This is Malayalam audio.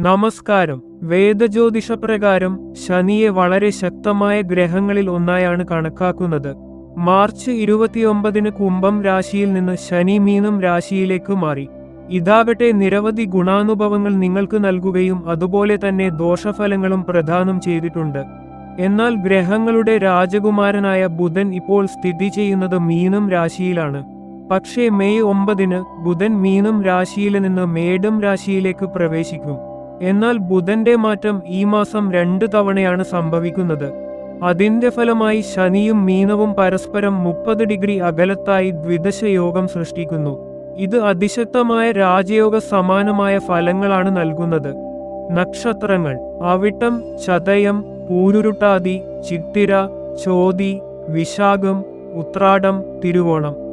നമസ്കാരം. വേദജ്യോതിഷപ്രകാരം ശനിയെ വളരെ ശക്തമായ ഗ്രഹങ്ങളിൽ ഒന്നായാണ് കണക്കാക്കുന്നത്. മാർച്ച് ഇരുപത്തിയൊമ്പതിന് കുംഭം രാശിയിൽ നിന്ന് ശനി മീനം രാശിയിലേക്ക് മാറി. ഇതാകട്ടെ നിരവധി ഗുണാനുഭവങ്ങൾ നിങ്ങൾക്ക് നൽകുകയും അതുപോലെ തന്നെ ദോഷഫലങ്ങളും പ്രദാനം ചെയ്തിട്ടുണ്ട്. എന്നാൽ ഗ്രഹങ്ങളുടെ രാജകുമാരനായ ബുധൻ ഇപ്പോൾ സ്ഥിതി ചെയ്യുന്നത് മീനം രാശിയിലാണ്. പക്ഷേ മെയ് ഒമ്പതിന് ബുധൻ മീനം രാശിയിൽ നിന്ന് മേടം രാശിയിലേക്ക് പ്രവേശിക്കും. എന്നാൽ ബുധന്റെ മാറ്റം ഈ മാസം രണ്ട് തവണയാണ് സംഭവിക്കുന്നത്. അതിന്റെ ഫലമായി ശനിയും മീനവും പരസ്പരം മുപ്പത് ഡിഗ്രി അകലത്തായി ദ്വിദശ യോഗം സൃഷ്ടിക്കുന്നു. ഇത് അതിശക്തമായ രാജയോഗ സമാനമായ ഫലങ്ങളാണ് നൽകുന്നത്. നക്ഷത്രങ്ങൾ അവിട്ടം ചതയം പൂരുരുട്ടാതി ചിത്തിര ചോതി വിശാഖം ഉത്രാടം തിരുവോണം.